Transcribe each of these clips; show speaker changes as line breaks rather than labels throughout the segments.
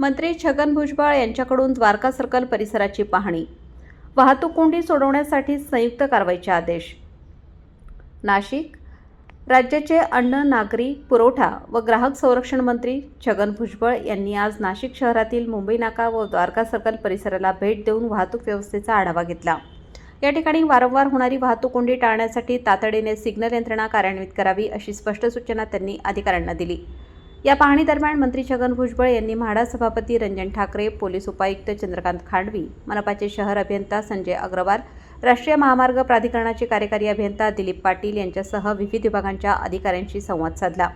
मंत्री छगन भुजबळ यांच्याकडून द्वारका सर्कल परिसराची पाहणी. वाहतूक कोंडी सोडवण्यासाठी संयुक्त कारवाईचे आदेश. नाशिक राज्याचे अन्न नागरी पुरवठा व ग्राहक संरक्षण मंत्री छगन भुजबळ यांनी आज नाशिक शहरातील मुंबई नाका व द्वारका सर्कल परिसराला भेट देऊन वाहतूक व्यवस्थेचा आढावा घेतला. या ठिकाणी वारंवार होणारी वाहतूक कोंडी टाळण्यासाठी तातडीने सिग्नल यंत्रणा कार्यान्वित करावी अशी स्पष्ट सूचना त्यांनी अधिकाऱ्यांना दिली. या पाहणीदरम्यान मंत्री छगन भुजबळ यांनी म्हाडा सभापती रंजन ठाकरे पोलीस उपायुक्त चंद्रकांत खांडवी मनपाचे शहर अभियंता संजय अग्रवाल राष्ट्रीय महामार्ग प्राधिकरणाचे कार्यकारी अभियंता दिलीप पाटील यांच्यासह विविध विभागांच्या अधिकाऱ्यांशी संवाद साधला.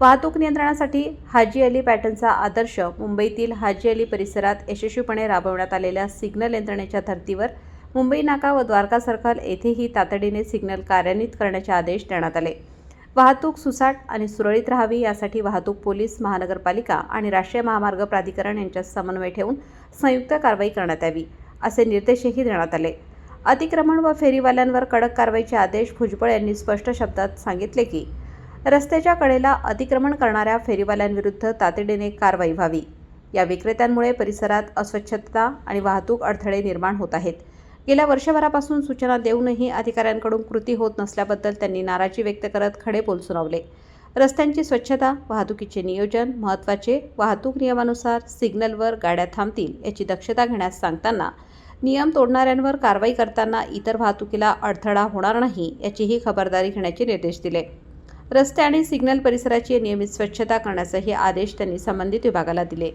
वाहतूक नियंत्रणासाठी हाजी अली पॅटर्नचा आदर्श मुंबईतील हाजी अली परिसरात यशस्वीपणे राबवण्यात आलेल्या सिग्नल यंत्रणेच्या धर्तीवर मुंबई नाका व द्वारका सर्कल येथेही तातडीने सिग्नल कार्यान्वित करण्याचे आदेश देण्यात आले. वाहतूक सुसाट आणि सुरळीत राहावी यासाठी वाहतूक पोलीस महानगरपालिका आणि राष्ट्रीय महामार्ग प्राधिकरण यांच्यात समन्वय ठेवून संयुक्त कारवाई करण्यात यावी असे निर्देशही देण्यात आले. अतिक्रमण व फेरीवाल्यांवर कडक कारवाईचे आदेश भुजबळ यांनी स्पष्ट शब्दात सांगितले की रस्त्याच्या कडेला अतिक्रमण करणाऱ्या फेरीवाल्यांविरुद्ध तातडीने कारवाई व्हावी. या विक्रेत्यांमुळे परिसरात अस्वच्छता आणि वाहतूक अडथळे निर्माण होत आहेत. गेल्या वर्षभरापासून सूचना देऊनही अधिकाऱ्यांकडून कृती होत नसल्याबद्दल त्यांनी नाराजी व्यक्त करत खडे बोल सुनावले. रस्त्यांची स्वच्छता वाहतुकीचे नियोजन महत्त्वाचे वाहतूक नियमानुसार सिग्नलवर गाड्या थांबतील याची दक्षता घेण्यास सांगताना नियम तोडणाऱ्यांवर कारवाई करताना इतर वाहतुकीला अडथळा होणार नाही याचीही खबरदारी घेण्याचे निर्देश दिले. रस्ते आणि सिग्नल परिसराची नियमित स्वच्छता करण्याचाही आदेश त्यांनी संबंधित विभागाला दिले.